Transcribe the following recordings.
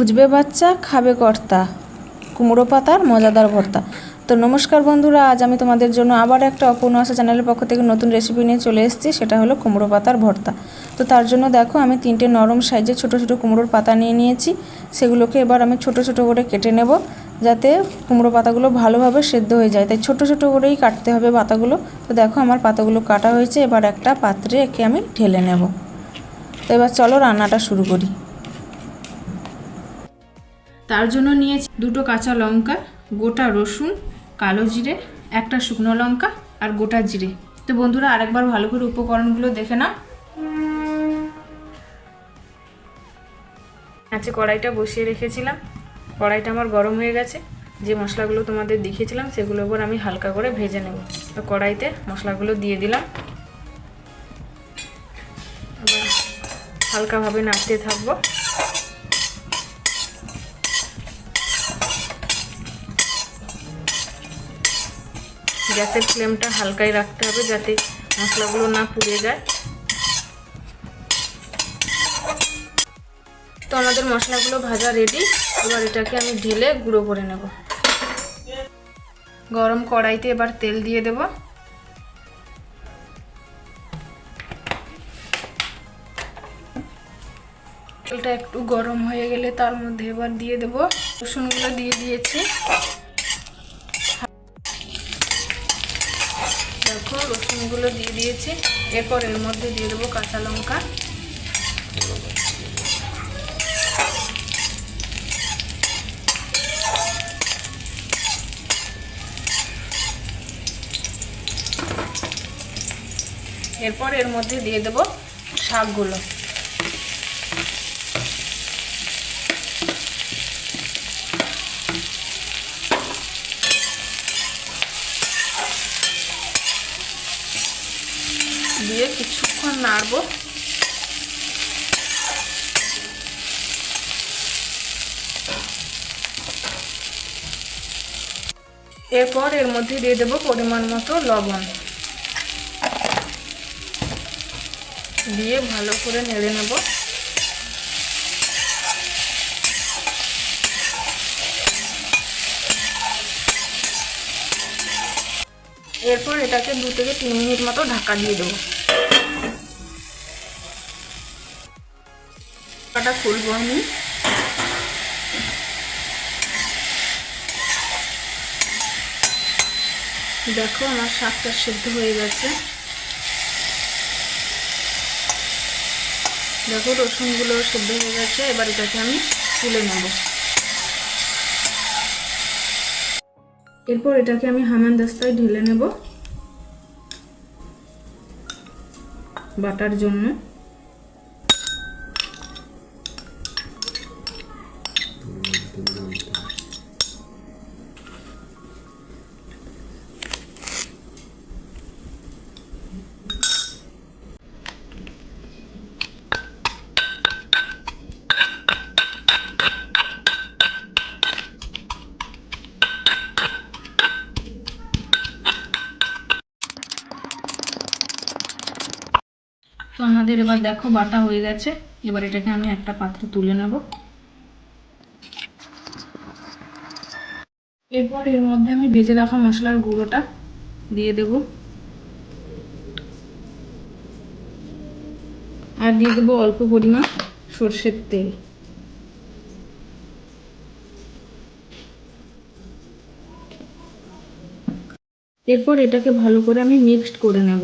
খুঁজবে বাচ্চা, খাবে কর্তা। কুমড়ো পাতার মজাদার ভর্তা। তো নমস্কার বন্ধুরা, আজ আমি তোমাদের জন্য আবার একটা অপূর্ণ আশা চ্যানেলের পক্ষ থেকে নতুন রেসিপি নিয়ে চলে এসেছি, সেটা হলো কুমড়ো পাতার ভর্তা। তো তার জন্য দেখো, আমি তিনটে নরম সাইজের ছোট ছোট কুমড়োর পাতা নিয়ে নিয়েছি। সেগুলোকে এবার আমি ছোট ছোট করে কেটে নেব, যাতে কুমড়ো পাতাগুলো ভালোভাবে সেদ্ধ হয়ে যায়। তাই ছোট ছোট করেই কাটতে হবে পাতাগুলো। তো দেখো, আমার পাতাগুলো কাটা হয়েছে, এবার একটা পাত্রে একে আমি ঢেলে নেব। তো এবার চলো রান্নাটা শুরু করি। তার জন্য নিয়েছি দুটো কাঁচা লঙ্কা, গোটা রসুন, কালো জিরে, একটা শুকনো লঙ্কা আর গোটা জিরে। তো বন্ধুরা আরেকবার ভালো করে উপকরণগুলো দেখে নাও। আজকে কড়াইটা বসিয়ে রেখেছিলাম। কড়াইটা আমার গরম হয়ে গেছে। যে মশলাগুলো তোমাদের দেখিয়েছিলাম সেগুলো এবার আমি হালকা করে ভেজে নেব। তো কড়াইতে মশলাগুলো দিয়ে দিলাম। হালকাভাবে নাড়তে থাকব। গ্যাসের ফ্লেমটা হালকাই রাখতে হবে যাতে মশলাগুলো না পুড়ে যায়। তো আমাদের মশলাগুলো ভাজা রেডি এবার এটাকে আমি ঢেলে গুঁড়ো করে নেব। গরম কড়াইতে এবার তেল দিয়ে দেব। তেলটা একটু গরম হয়ে গেলে তার মধ্যে এবার দিয়ে দেব। রসুনগুলো দিয়ে দিয়েছি। রসুনগুলো দিয়ে দিয়েছি। এরপর এর মধ্যে দিয়ে দেবো কাঁচা লঙ্কা। এরপর এর মধ্যে দিয়ে দেবো শাকগুলো। দিয়ে কিছুক্ষণ নাড়বো। এরপর এর মধ্যে দিয়ে দেবো পরিমাণ মতো লবণ। দিয়ে ভালো করে নেড়ে নেব। এরপর এটাকে দু থেকে তিন মিনিট মতো ঢাকা দিয়ে দেবো। ঢাকাটা খুলবো আমি। দেখো আমার শাকটা সেদ্ধ হয়ে গেছে। দেখো রসুনগুলো সেদ্ধ হয়ে গেছে, এবার এটাকে আমি তুলে নেব। এরপর এটাকে আমি হামান দাস্তায় ঢেলে নেব। বাটার জন্য। তো আমাদের এবার দেখো বাটা হয়ে গেছে। এবার এটাকে আমি একটা পাত্রে তুলে নেব। এরপর এর মধ্যে আমি ভেজে রাখা মশলার গুঁড়োটা দিয়ে দেব। আর দিয়ে দেবো অল্প পরিমাণ সর্ষের তেল। এরপর এটাকে ভালো করে আমি মিক্সড করে নেব।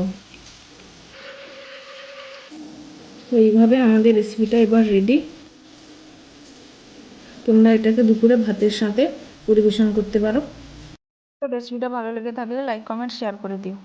তো এইভাবে আমাদের রেসিপিটা এবার রেডি তোমরা এটাকে দুপুরে ভাতের সাথে পরিবেশন করতে পারো। রেসিপিটা ভালো লেগে থাকলে লাইক কমেন্ট শেয়ার করে দিও।